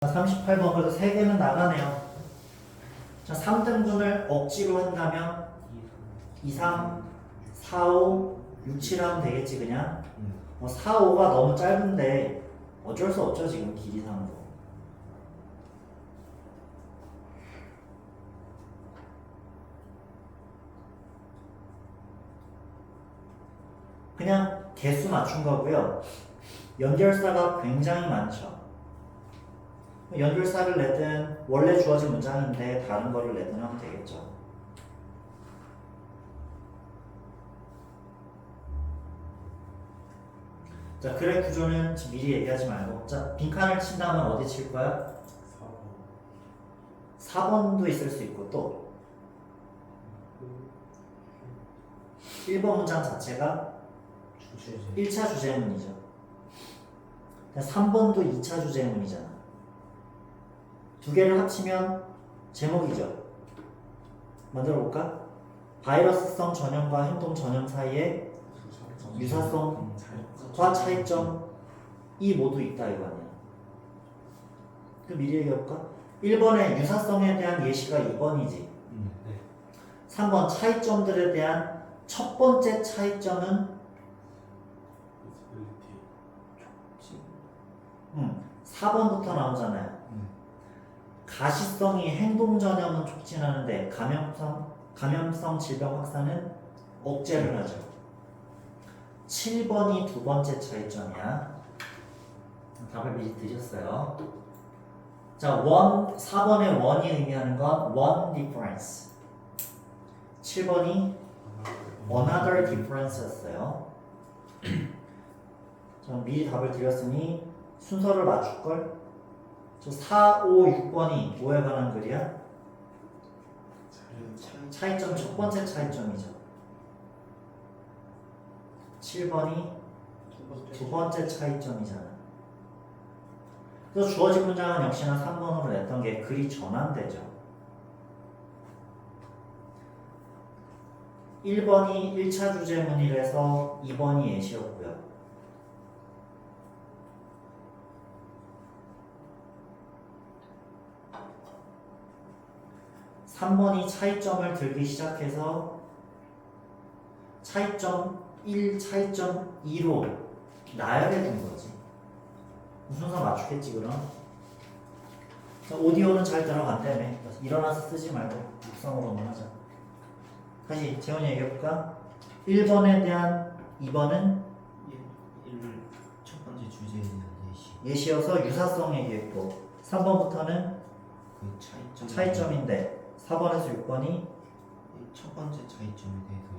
38번 그래도 3개는 나가네요. 자, 3등분을 억지로 한다면 2, 3, 4, 5, 6, 7 하면 되겠지 그냥. 어, 4, 5가 너무 짧은데 어쩔 수 없죠 지금 길이상으로. 그냥 개수 맞춘 거고요. 연결사가 굉장히 많죠. 연결사를 내든 원래 주어진 문장인데 다른 거를 내든 하면 되겠죠. 자, 글의 구조는 미리 얘기하지 말고 자, 빈칸을 친다면 어디 칠 거야? 4번도 있을 수 있고 또 1번 문장 자체가 1차 주제문이죠. 3번도 2차 주제문이잖아. 두 개를 합치면 제목이죠. 만들어 볼까? 바이러스성 전염과 행동 전염 사이에 유사성 과 차이점 이 모두 있다 이거 아니야. 그 미리 얘기해 볼까? 1번의 유사성에 대한 예시가 2번이지. 3번 차이점들에 대한 첫 번째 차이점은 음, 4번부터 나오잖아요. 가시성이 행동 전염은 촉진하는데 감염성 감염성 질병 확산은 억제를 하죠. 7번이 두 번째 차이점이야. 답을 미리 드렸어요. 자, 원 4번의 원이 의미하는 건 one difference. 7번이 another difference였어요. 전 미리 답을 드렸으니 순서를 맞출 걸. 저 4, 5, 6번이 뭐에 관한 글이야? 차이점 첫 번째 차이점이죠. 7번이 두 번째 차이점이잖아. 그래서 주어진 문장은 역시나 3번으로 냈던 게 글이 전환되죠. 1번이 1차 주제문이라서 2번이 예시였고요. 3번이 차이점을 들기 시작해서 차이점 1, 차이점 2로 나열해 둔 거지. 순서 맞추겠지 그럼? 자, 오디오는 잘 들어간다며. 일어나서 쓰지 말고 육성으로만 하자. 다시 재원이 얘기해볼까? 1번에 대한 2번은 첫 번째 주제에 대한 예시 예시여서 유사성 얘기했고 3번부터는 그 차이점 차이점인데 4번에서 6번이 첫 번째 차이점에 대해서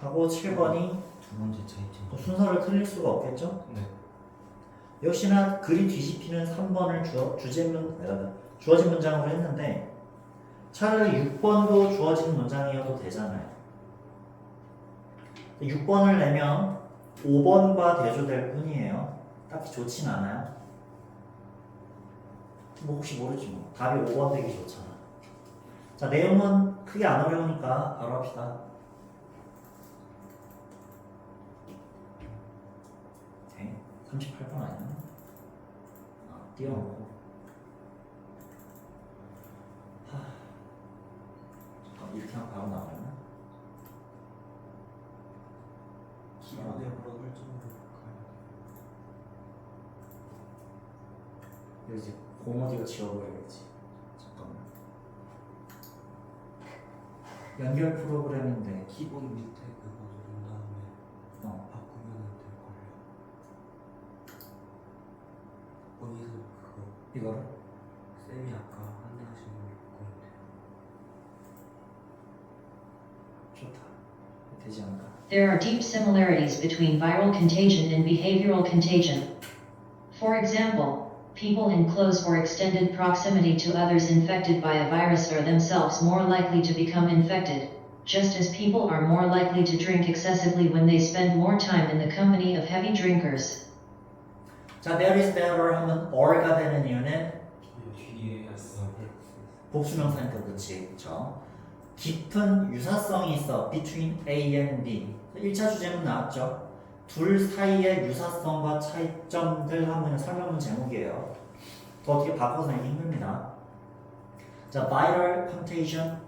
하고 7번이 두 번째 차이점 또 순서를 틀릴 수가 없겠죠? 네 역시나 글이 뒤집히는 3번을 주어, 주제문, 아, 주어진 문장으로 했는데 차라리 6번도 주어진 문장이어도 되잖아요. 6번을 내면 5번과 대조될 뿐이에요. 딱히 좋진 않아요. 뭐 혹시 모르지 뭐. 답이 5번 되기 좋잖아. 자, 내용은 크게 안 어려우니까 바로 합시다. 네, 38번 아니야? 아, 띄워놓고. 하. 잠깐 이렇게 하면 바로 나가나? 물어 설정으로 볼까요? 이거 이제 고모디가 지워버려야지. 잠깐만. 연결 프로그램인데, 기본 밑에 그거 누른 다음에 어, 바꾸면 될걸요 거기서 그거 이거를? 쌤이 아까 한다하신 있는데 좋다. 되지 않을까? There are deep similarities between viral contagion and behavioral contagion. For example, people in close or extended proximity to others infected by a virus are themselves more likely to become infected, just as people are more likely to drink excessively when they spend more time in the company of heavy drinkers. 자, there is better 하면 or가 되는 이유는 뒤에 복수명사니까 그렇지, 그쵸? 깊은 유사성이 있어 between A and B 1차 주제문 나왔죠 둘 사이의 유사성과 차이점들 하면 설명문 제목이에요 더 어떻게 바꿔서 내기 힘듭니다. 자, viral contagion.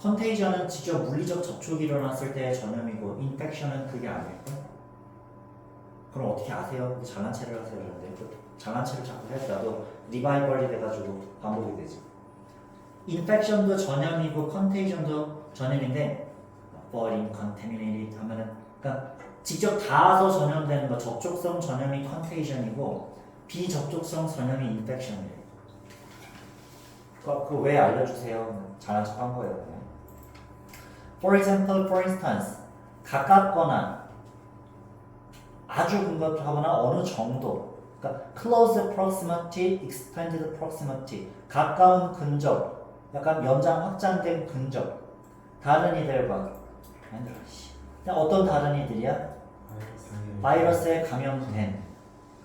컨테이전은 직접 물리적 접촉이 일어났을 때의 전염이고 인펙션은 그게 아닐까? 그럼 어떻게 아세요? 잘난 체를 하세요 그러는데 그 잘난 체를 자꾸 해서 나도 리바이벌이 돼가지고 반복이 되지 인펙션도 전염이고 컨테이전도 전염인데 버린 컨테미네이트 하면은 그러니까 직접 닿아서 전염되는 거 접촉성 전염이 컨테이전이고 비접촉성 전염이 인펙션이에요 그거 왜 알려주세요? 잘난 척한 거예요. For example, for instance, 가깝거나 아주 근접하거나 어느 정도. 그러니까 close proximity, extended proximity. 가까운 근접, 약간 연장 확장된 근접. 다른 이들과 아니, 어떤 다른 이들이야? 바이러스에 감염된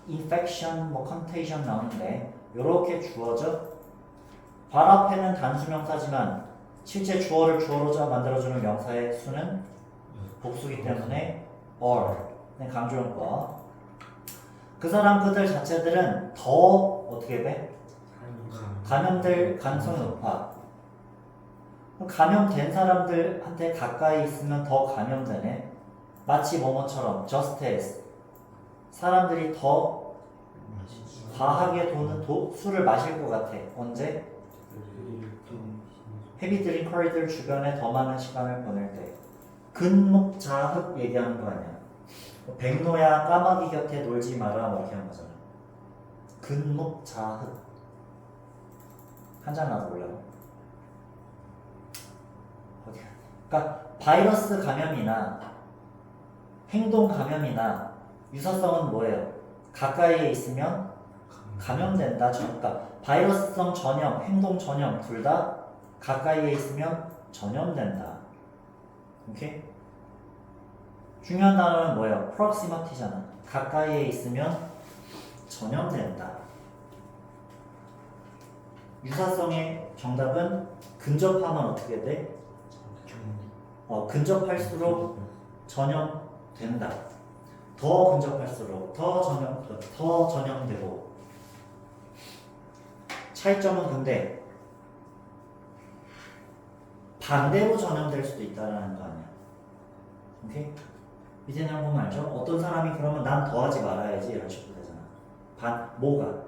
infection, 뭐 contagion 나오는데 이렇게 주어져. 발 앞에는 단수 명사지만 실제 주어를 주어로 만들어주는 명사의 수는 복수기 때문에 or 네, 강조용법 그 사람 그들 자체들은 더 어떻게 돼? 감염될 가능성이 높아 감염된 사람들한테 가까이 있으면 더 감염되네? 마치 뭐뭐처럼 just as. 사람들이 더 과하게 도는 도, 술을 마실 것 같아. 언제? 헤비 드링 커리들 주변에 더 많은 시간을 보낼 때. 근목자흑 얘기하는 거 아니야? 백로야 까마귀 곁에 놀지 마라. 뭐 이렇게 하는 거잖아. 근목자흑 한잔 나도 몰라요 어디야 그러니까 바이러스 감염이나 행동 감염이나 유사성은 뭐예요? 가까이에 있으면 감염된다. 전- 그러니까 바이러스성 전염, 행동 전염 둘 다 가까이에 있으면 전염된다. 오케이? 중요한 단어는 뭐예요? proximity잖아. 가까이에 있으면 전염된다. 유사성의 정답은 근접하면 어떻게 돼? 어, 근접할수록 전염된다. 더 근접할수록 더 전염 더 전염되고 차이점은 근데 반대로 전염될 수도 있다라는 거 아니야. 오케이? 내용 보면 알죠? 어떤 사람이 그러면 난 더 하지 말아야지 이런 식으로 되잖아. 반 뭐가?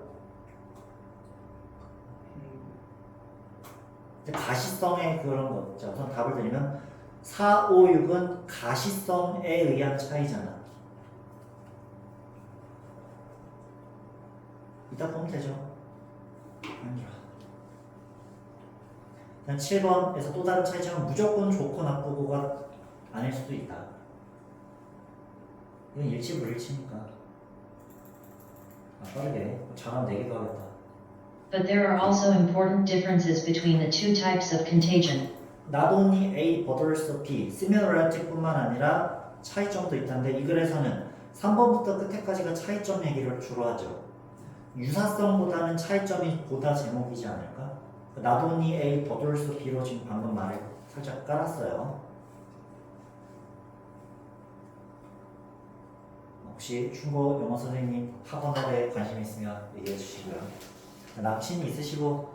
가시성의 그런 거. 자 우선 답을 드리면 4, 5, 6은 가시성에 의한 차이잖아. 이따 보면 되죠. 아니야. 그냥 7번에서 또 다른 차이점은 무조건 좋고 나쁘고가 아닐 수도 있다. 이건 일치불일치니까. 아, 빠르게. 잘하면 내기도 하겠다. But there are also important differences between the two types of contagion. Not only A bothers B, similarity뿐만 아니라 차이점도 있다는데 이 글에서는 3번부터 끝에까지가 차이점 얘기를 주로 하죠. 유사성보다는 차이점이 보다 제목이지 않을까? Not only A bothers B로 지금 방금 말을 살짝 깔았어요. 혹시 충고 영어 선생님 학원에 관심 있으면 얘기해 주시고요. 남친이 있으시고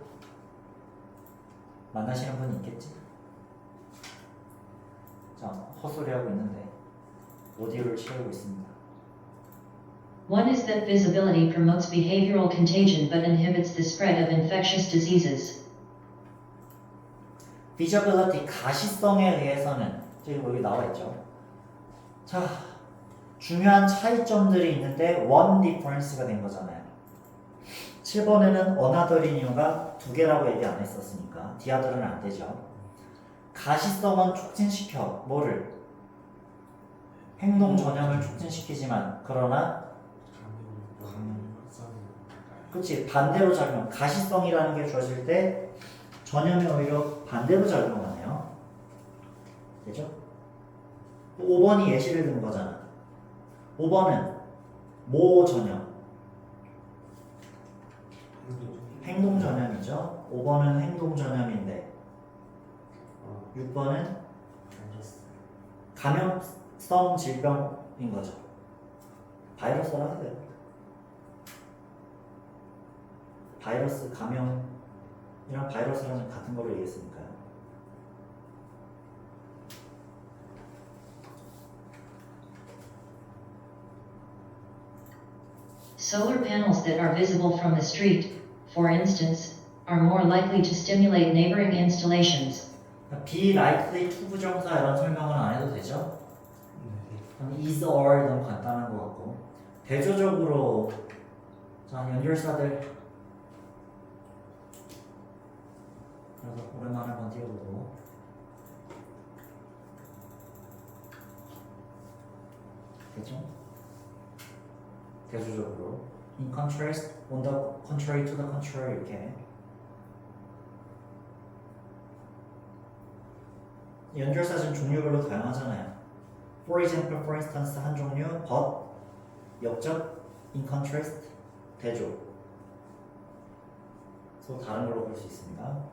만나시는 분이 있겠지? 자, 헛소리 하고 있는데 오디오를 채우고 있습니다. One is that visibility promotes behavioral contagion but inhibits the spread of infectious diseases. visibility 가시성에 의해서는 지금 여기 나와 있죠. 자, 중요한 차이점들이 있는데 one difference가 된 거잖아요. 7번에는 another인 이유가 두 개라고 얘기 안 했었으니까 the other는 안 되죠. 가시성은 촉진시켜 뭐를? 행동 전염을 촉진시키지만 그러나 그렇지 반대로 작용 가시성이라는 게 주어질 때 전염이 오히려 반대로 작용하네요. 되죠? 5번이 예시를 든 거잖아. 5번은 모 전염. 행동 전염이죠. 5번은 행동 전염인데 6번은 감염성 질병인 거죠 바이러스라 하세요 바이러스 감염이랑 바이러스랑 같은 거를 얘기했으니까요. Solar panels that are visible from the street, for instance, are more likely to stimulate neighboring installations. Be likely to 부정사 이런 설명은 안 해도 되죠? 네. 그럼 is or 너무 간단한 것 같고 대조적으로 자 연결사들 그래서 오랜만에 한번 띄워보고 되죠? 대조적으로 in contrast, on the contrary to the contrary 이렇게 연결사진 종류별로 다양하잖아요. For example, for instance 한 종류 but 역적 in contrast 대조 서 다른 걸로 볼 수 있습니다.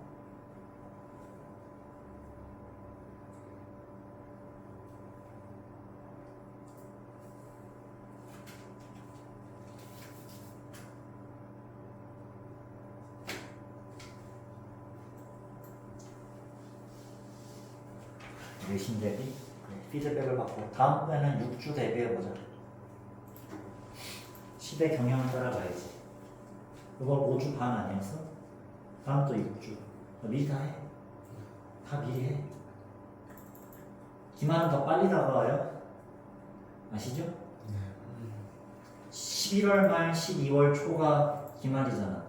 외신 대비 네, 피드백을 받고 다음번에는 6주 대비해보자. 10의 경향을 따라가야지. 이걸 5주 반 아니었어? 다음 또 6주. 미리 다 해. 다 미리 해. 기말은 더 빨리 다가와요. 아시죠? 11월 말 12월 초가 기말이잖아.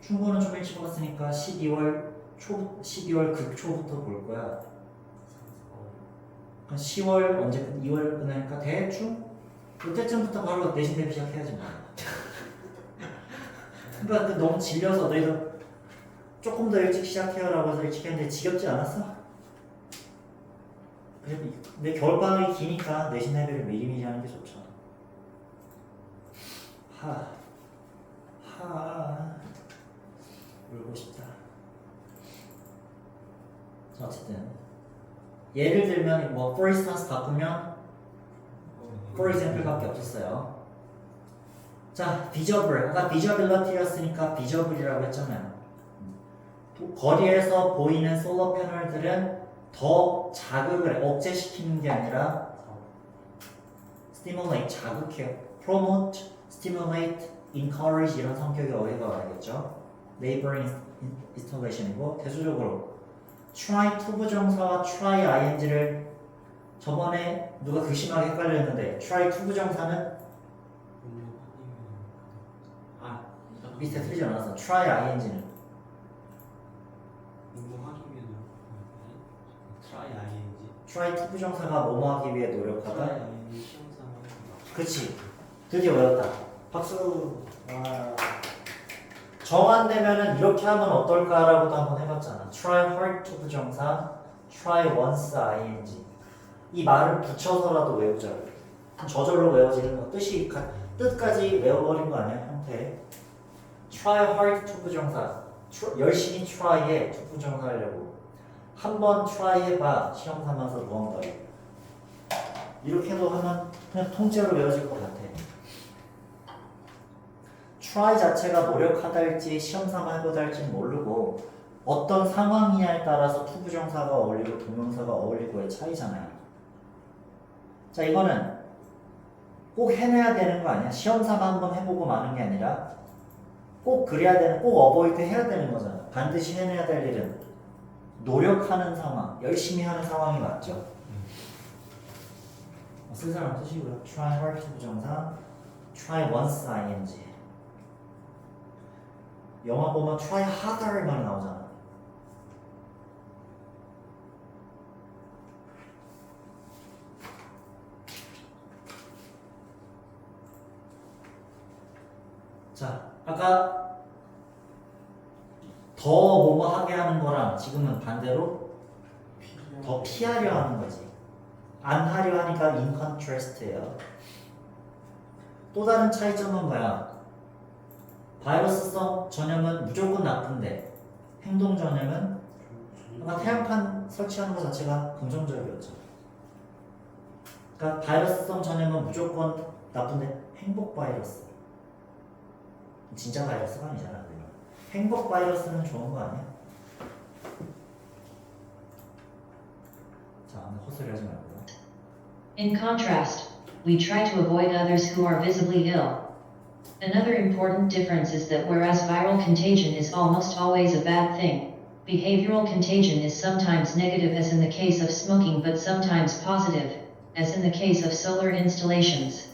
충고는 좀 일찍 왔으니까 12월 초 12월 극초부터 볼 거야 한 10월 언제 끝? 2월 끝나니까 대충 그때쯤부터 바로 내신 대비 시작해야지 뭐. 그러니까 그 너무 질려서 너희도 조금 더 일찍 시작해요라고 해서 일찍 했는데 지겹지 않았어? 그래도 내 겨울방학이 기니까 내신 대비를 미리미리 하는 게 좋죠. 하, 하, 울고 싶다. 자, 어쨌든 예를 들면 뭐 for instance 바꾸면 for example밖에 없었어요. 자, visible. 아까 visibility였으니까 visible이라고 했잖아요. 도- 거리에서 보이는 솔러 패널들은 더 자극을 억제시키는 게 아니라 stimulate, 자극해요. promote, stimulate, encourage 이런 성격의 어휘가 와야겠죠. neighboring installation이고 대조적으로 try to 부정사와 try ing를 저번에 누가 극심하게 헷갈렸는데 try to 부정사는 아 밑에 틀리지 않았어. try ing는 공부하기 위해 노력 try ing try to 부정사가 뭐뭐 하기 위해 노력하다. ing 시험 상황 그치. 드디어 외웠다. 박수. 와. 정한되면은 이렇게 하면 어떨까라고도 한번 해봤잖아. try hard to 부정사, try once ing. 이 말을 붙여서라도 외우자고. 저절로 외워지는 거 뜻이 가- 뜻까지 외워버린 거 아니야 형태. try hard to 부정사. tr- 열심히 try해 to 부정사 하려고. 한번 try 해봐 시험 삼아서 무언가를. 이렇게도 하면 그냥 통째로 외워질 것 같아. Try 자체가 노력하다할지 시험 삼아 해보다 할지 모르고 어떤 상황이냐에 따라서 투부정사가 어울리고 동명사가 어울리고의 차이잖아요. 자 이거는 꼭 해내야 되는 거 아니야? 시험 삼아 한번 해보고 마는 게 아니라 꼭 그래야 되는 꼭 어버이드 해야 되는 거잖아. 반드시 해내야 될 일은 노력하는 상황, 열심히 하는 상황이 맞죠. 쓸 사람 쓰시고요. try hard 부정사, try once ing. 영화 보면 try harder 말 나오잖아. 자, 아까 더 뭐뭐 하게 하는 거랑 지금은 반대로 더 피하려 하는 거지. 안 하려 하니까 in contrast예요. 또 다른 차이점은 뭐야? 바이러스성 전염은 무조건 나쁜데 행동 전염은 아까 태양판 설치하는 것 자체가 긍정적이었죠. 그러니까 바이러스성 전염은 무조건 나쁜데 행복 바이러스. 진짜 바이러스가 아니잖아. 행복 바이러스는 좋은 거 아니야? 자, 근데 헛소리 하지 말고요. In contrast, we try to avoid others who are visibly ill. Another important difference is that whereas viral contagion is almost always a bad thing, behavioral contagion is sometimes negative, as in the case of smoking, but sometimes positive, as in the case of solar installations.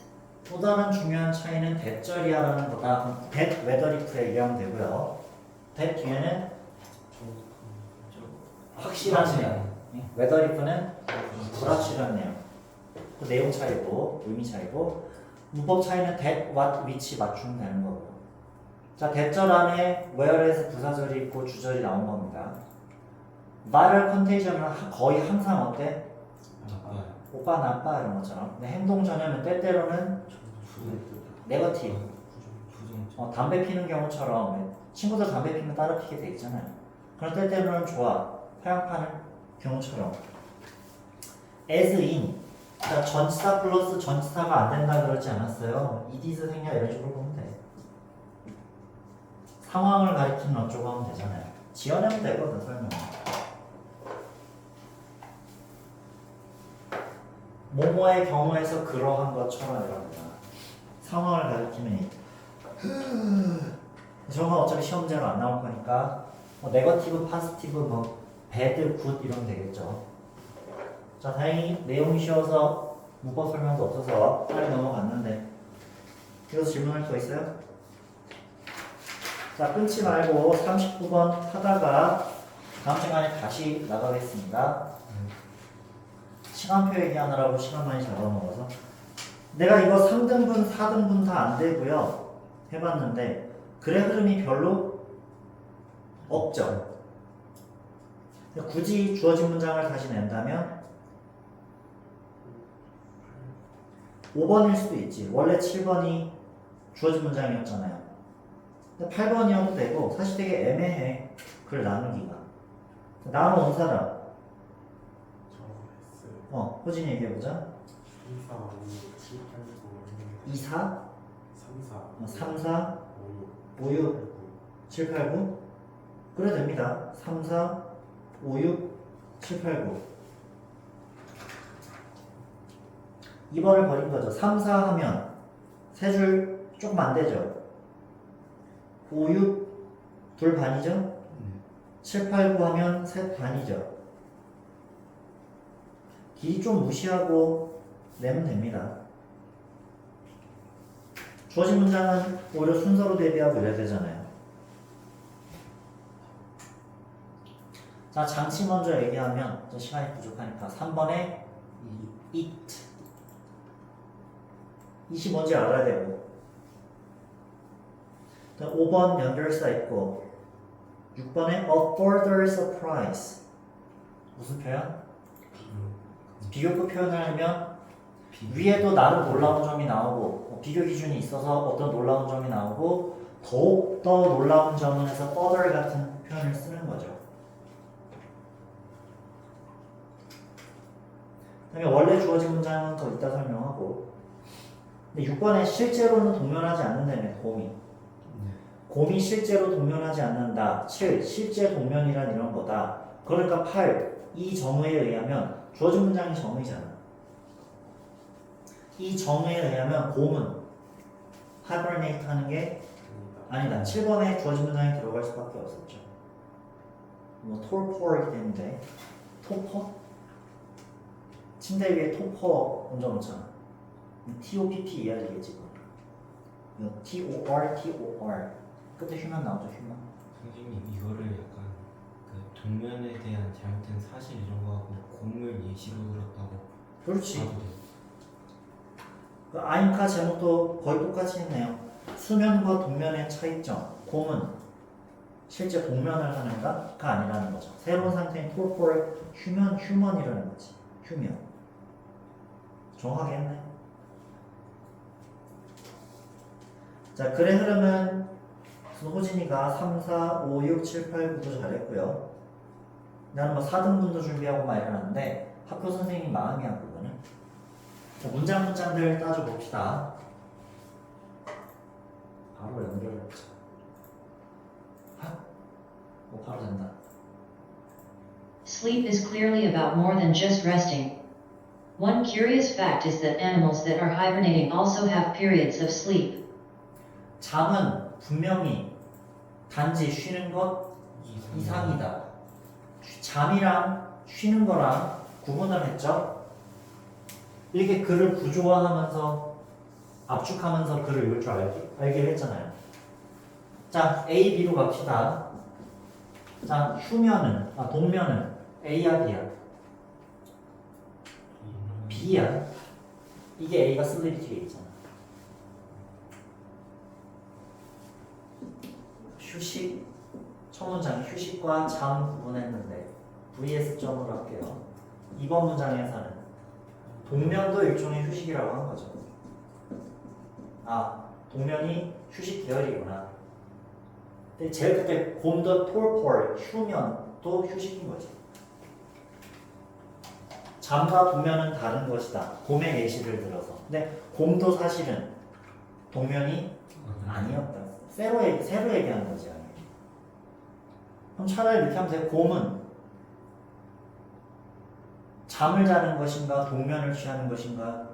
또 다른 중요한 차이는 대절이야라는 거다. that weatherif에 얘기하면 되고요. that 뒤에는 확실한 내용. weatherif는 불확실한 내용. 그 내용 차이고 의미 차이고 문법 차이는 that, what, which 맞추면 되는 거고요. 자, 대절 안에 where에서 부사절이 있고 주절이 나온 겁니다. contagion은 하- 거의 항상 어때? 나빠요. 오빠 나빠 이런 것처럼. 근데 행동 전염은 때때로는 네거티브. 어, 담배 피는 경우처럼 친구들 담배 피면 따라 피게 돼 있잖아요. 그런 때때로는 좋아. 태양 파는 경우처럼. as in. 그러니까 전치사 플러스 전치사가 안 된다 그러지 않았어요. 이디스 생략 이런 식으로 보면 돼. 상황을 가리키는 어쩌고 하면 되잖아요. 지어내면 되거든 설명. 모모의 경우에서 그러한 것처럼 이럽니다. 상황을 가리키면 저건 어차피 시험제로 안 나올 거니까 뭐 네거티브, 파스티브, 뭐 배드, 굿 이러면 되겠죠. 자 다행히 내용이 쉬워서 문법 설명도 없어서 빨리 넘어갔는데 이어서 질문할 거 있어요? 자 끊지 말고 39번 하다가 다음 시간에 다시 나가겠습니다. 시간표 얘기하느라고 시간 많이 잡아먹어서 내가 이거 3등분, 4등분 다 안 되고요. 해봤는데 글의 흐름이 별로 없죠. 굳이 주어진 문장을 다시 낸다면 5번일 수도 있지. 원래 7번이 주어진 문장이었잖아요. 근데 8번이어도 되고 사실 되게 애매해. 글 나누기가. 나눠온 사람. 어, 호진이 얘기해보자. 2, 4, 3, 4, 5, 6, 7, 8, 9. 그래 됩니다. 3, 4, 5, 6, 7, 8, 9. 2번을 버린 거죠. 3, 4 하면 세 줄 조금 안 되죠. 5, 6, 둘 반이죠. 7, 8, 9 하면 셋 반이죠. 기 좀 무시하고 내면 됩니다. 주어진 문장은 오히려 순서로 대비하고 이래야 되잖아요. 자, 장치 먼저 얘기하면 시간이 부족하니까 3번에 it 20 뭔지 알아야 되고 5번 연결사 있고 6번에 a further surprise 무슨 표현? 비교급 표현을 하면 위에도 나름 놀라운 점이 나오고 뭐 비교 기준이 있어서 어떤 놀라운 점이 나오고 더욱 더 놀라운 점을 해서 further 같은 표현을 쓰는 거죠. 그다음에 원래 주어진 문장은 더 이따 설명하고 근데 6번에 실제로는 동면하지 않는다며 곰이 곰이 실제로 동면하지 않는다 7. 실제 동면이란 이런 거다 그러니까 8. 이 정의에 의하면 주어진 문장이 정의잖아 이 정의에 의하면 곰은 hibernate 하는 게 아니다. 7번에 주어진 문장이 들어갈 수밖에 없었죠. 뭐 torpor이기 때문에 토퍼? 침대 위에 토퍼 얹어놓잖아. T-O-P-P 이해야 되겠지. 이거 T-O-R, T-O-R. 끝에 휴먼 나오죠, 휴먼. 선생님 이거를 약간 그 동면에 대한 잘못된 사실 이런 거하고 공을 예시로 들었다고 그렇지. 봐도 돼요. 그 아인카 제목도 거의 똑같이 했네요. 수면과 동면의 차이점. 곰은 실제 동면을 하는가가 아니라는 거죠. 새로운 상태인 톨포를 휴면, 휴먼이라는 거지. 휴면. 정확하게 했네. 자, 글의 흐름은 호진이가 3, 4, 5, 6, 7, 8, 9도 잘했고요. 나는 뭐 4등분도 준비하고 막 이러는데 학교 선생님 마음이야 그거는. 자, 문장 문장들 따져 봅시다. 바로 연결해보자. 하, 바로 된다. Sleep is clearly about more than just resting. One curious fact is that animals that are hibernating also have periods of sleep. 잠은 분명히 단지 쉬는 것 이상이다. 쉬- 잠이랑 쉬는 거랑 구분을 했죠. 이렇게 글을 구조화하면서 압축하면서 글을 읽을 줄 알기, 알게 했잖아요. 자, A, B로 갑시다. 자, 휴면은, 아, 동면은 A야, B야? B야. 이게 A가 슬립 뒤에 있잖아. 휴식, 첫 문장 휴식과 잠 구분했는데 vs 점으로 할게요. 이번 문장에서는 동면도 일종의 휴식이라고 한 거죠. 아, 동면이 휴식 계열이구나. 근데 제일 그때 곰더 torpor, 휴면도 휴식인 거지. 잠과 동면은 다른 것이다. 곰의 예시를 들어서. 근데 곰도 사실은 동면이 아니었다. 새로, 얘기, 새로 얘기하는 거지. 그럼 차라리 이렇게 하면 돼. 곰은 잠을 자는 것인가, 동면을 취하는 것인가,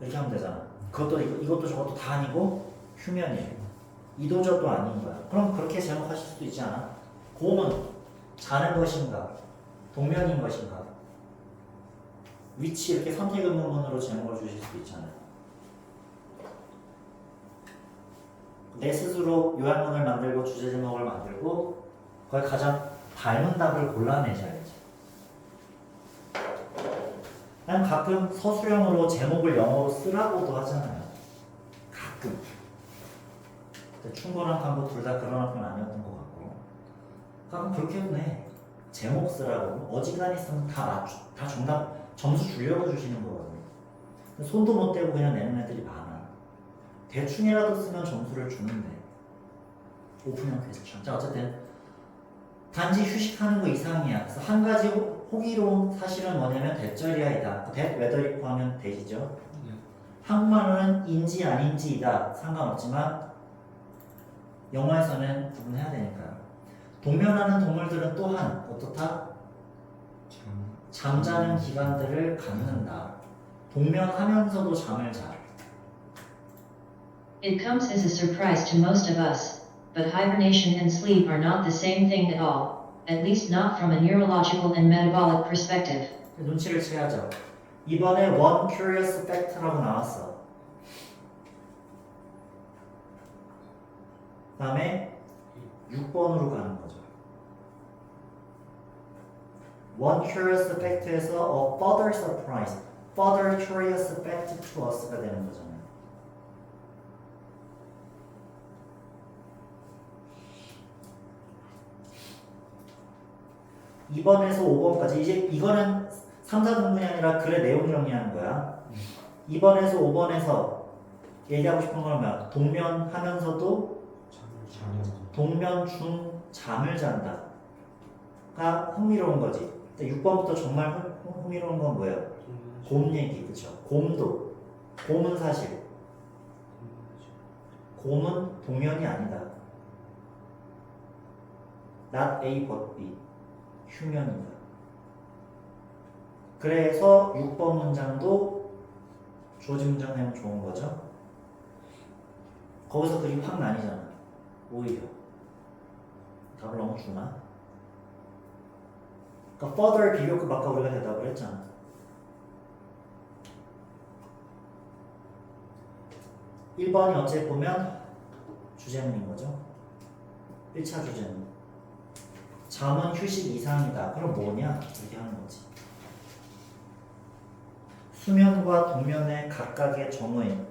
이렇게 하면 되잖아. 그것도, 이것도 저것도 다 아니고, 휴면이에요. 이도저도 아닌 거야. 그럼 그렇게 제목하실 수도 있지 않아? 곰은 자는 것인가, 동면인 것인가, 위치 이렇게 선택 의문문으로 제목을 주실 수도 있잖아요. 내 스스로 요약문을 만들고 주제 제목을 만들고 거기 가장 닮은 답을 골라내셔야지. 난 가끔 서술형으로 제목을 영어로 쓰라고도 하잖아요. 가끔. 충고랑 간부 둘다 그런 학교는 아니었던 것 같고. 가끔 그렇게 해도 돼. 제목 쓰라고. 어지간히 쓰면 다 맞추, 다 정답, 점수 주려고 주시는 거거든요. 손도 못 대고 그냥 내는 애들이 많아. 대충이라도 쓰면 점수를 주는데 오픈형 퀘스천. 자 어쨌든 단지 휴식하는 거 이상이야. 그래서 한 가지 호- 호기로운 사실은 뭐냐면 대절이야이다. 그 대, whether 하면 대시죠. 네. 한국말로는 인지 아닌지이다. 상관없지만 영어에서는 구분해야 되니까요. 동면하는 동물들은 또한 어떻다? 참 잠자는 기간들을 갖는다. 동면하면서도 잠을 자 It comes as a surprise to most of us, but hibernation and sleep are not the same thing at all, at least not from a neurological and metabolic perspective. 눈치를 채야죠. 이번에 one curious fact라고 나왔어. 다음에 6번으로 가는 거죠. One curious fact에서 a further surprise, further curious fact to us가 되는 거죠. 2번에서 5번까지 이제 이거는 상사분분이 아니라 글의 내용 정리하는 거야. 2번에서 5번에서 얘기하고 싶은 건 뭐야? 동면하면서도 동면 중 잠을 잔다가 흥미로운 거지. 그러니까 6번부터 정말 흥, 미로운건 뭐예요? 곰 얘기 그쵸? 곰도 곰은 사실 곰은 동면이 아니다. Not A but B 휴면이다. 그래서 6번 문장도 주어진 문장 내면 좋은 거죠. 거기서 글이 확 나뉘잖아. 오히려. 답을 너무 주나? 그러니까 further 비교급 아까 우리가 대답을 했잖아. 일번이 어째 보면 주제문인 거죠. 1차 주제문. 잠은 휴식 이상이다. 그럼 뭐냐? 이렇게 하는 거지. 수면과 동면의 각각의 정의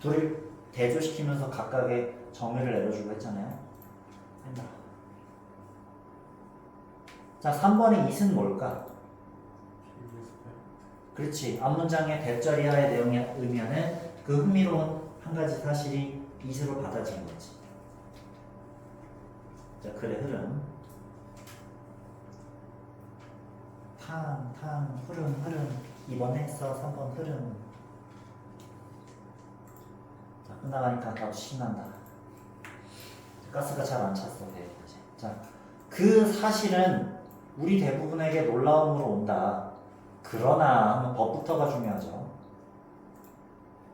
둘을 대조시키면서 각각의 정의를 내려주고 했잖아요. 된다. 자, 3번의 it은 뭘까? 그렇지. 앞문장의 대절이 하의 내용이 의미하는 그 흥미로운 한 가지 사실이 it으로 받아진 거지. 자, 글의 흐름. 탕, 탕, 흐름, 흐름. 2번 했어, 3번 흐름. 자, 끝나가니까 나도 신난다. 가스가 잘 안 찼어, 배에 이제. 자, 그 사실은 우리 대부분에게 놀라움으로 온다. 그러나 하면 법부터가 중요하죠.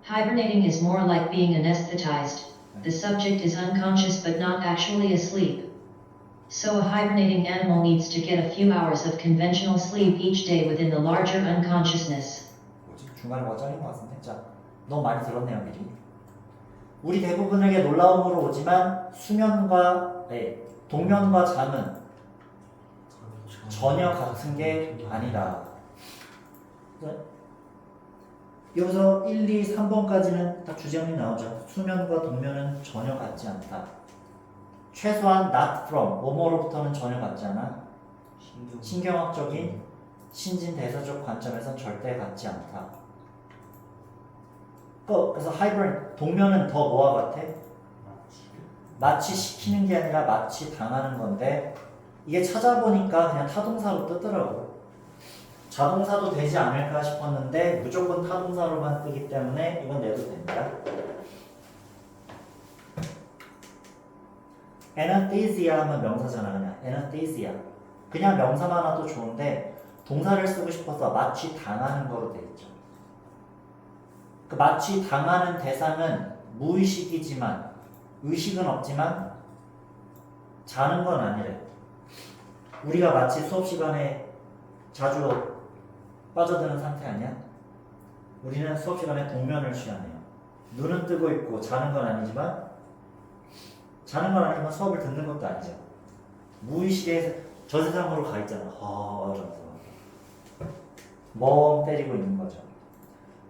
Hibernating is more like being anesthetized. The subject is unconscious but not actually asleep. So a hibernating animal needs to get a few hours of conventional sleep each day within the larger unconsciousness. 뭐지? 중간에 뭐가 잘린 것 같은데? 자, 너무 많이 들었네요, 미리. 우리 대부분에게 놀라움으로 오지만 수면과 네, 동면과 잠은 전혀 같은 게 아니다. 네. 여기서 1, 2, 3번까지는 딱 주제문이 나오죠. 수면과 동면은 전혀 같지 않다. 최소한 not from, 뭐뭐로부터는 전혀 같지 않아. 신경 신경학적인 신진 대사적 관점에선 절대 같지 않다. 그- 그래서 하이브린 동면은 더 뭐와 같아? 마치 시키는 게 아니라 마치 당하는 건데 이게 찾아보니까 그냥 타동사로 뜨더라고. 자동사도 되지 않을까 싶었는데 무조건 타동사로만 뜨기 때문에 이건 내도 됩니다. Anesthesia 하면 명사잖아 그냥 anesthesia 그냥 명사만 와도 좋은데 동사를 쓰고 싶어서 마치 당하는 거로 돼 있죠. 그 마치 당하는 대상은 무의식이지만 의식은 없지만 자는 건 아니래. 우리가 마치 수업 시간에 자주 빠져드는 상태 아니야? 우리는 수업 시간에 동면을 취하네요. 눈은 뜨고 있고 자는 건 아니지만 자는 건 아니지만 수업을 듣는 것도 아니죠. 무의식에 저 세상으로 가 있잖아. 허 이러면서 멍 때리고 있는 거죠.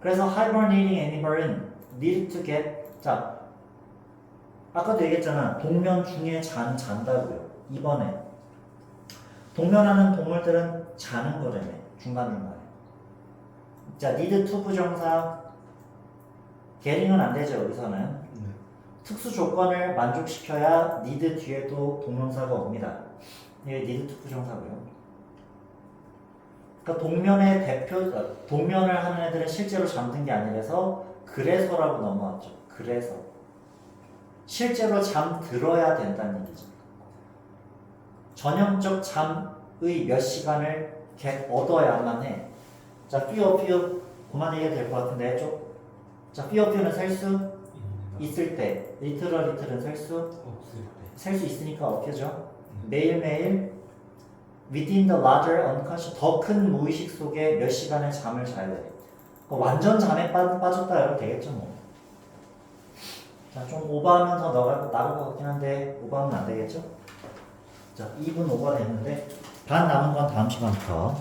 그래서 hibernating animal은 need to get 자 아까도 얘기했잖아. 동면 중에 잔 잔다고요. 이번에 동면하는 동물들은 자는 거라며 중간 중간에. 자 need to 부정사 getting은 안 되죠 여기서는. 네. 특수 조건을 만족시켜야 need 뒤에도 동명사가 옵니다. 이게 need to 부정사고요. 그러니까 동면의 대표 어, 동면을 하는 애들은 실제로 잠든 게 아니라서 그래서라고 넘어왔죠. 그래서 실제로 잠 들어야 된다는 얘기죠. 전형적 잠의 몇 시간을 get 얻어야만 해. 자, few 그만 얘기해도 될 것 같은데 좀. 자, few few는 셀수 있을 때, 리틀어 리틀은 셀 수 없을 때 셀 수 있으니까 어표죠. 매일매일 within the larger unconscious 더큰 무의식 속에 몇 시간의 잠을 자야 돼. 그 완전 잠에 빠, 빠졌다 해도 되겠죠 뭐. 자, 좀 오버하면 더 나갈, 나갈 것 같긴 한데 오버하면 안 되겠죠? 자, 2분 오버 됐는데 반 남은 건 다음 시간부터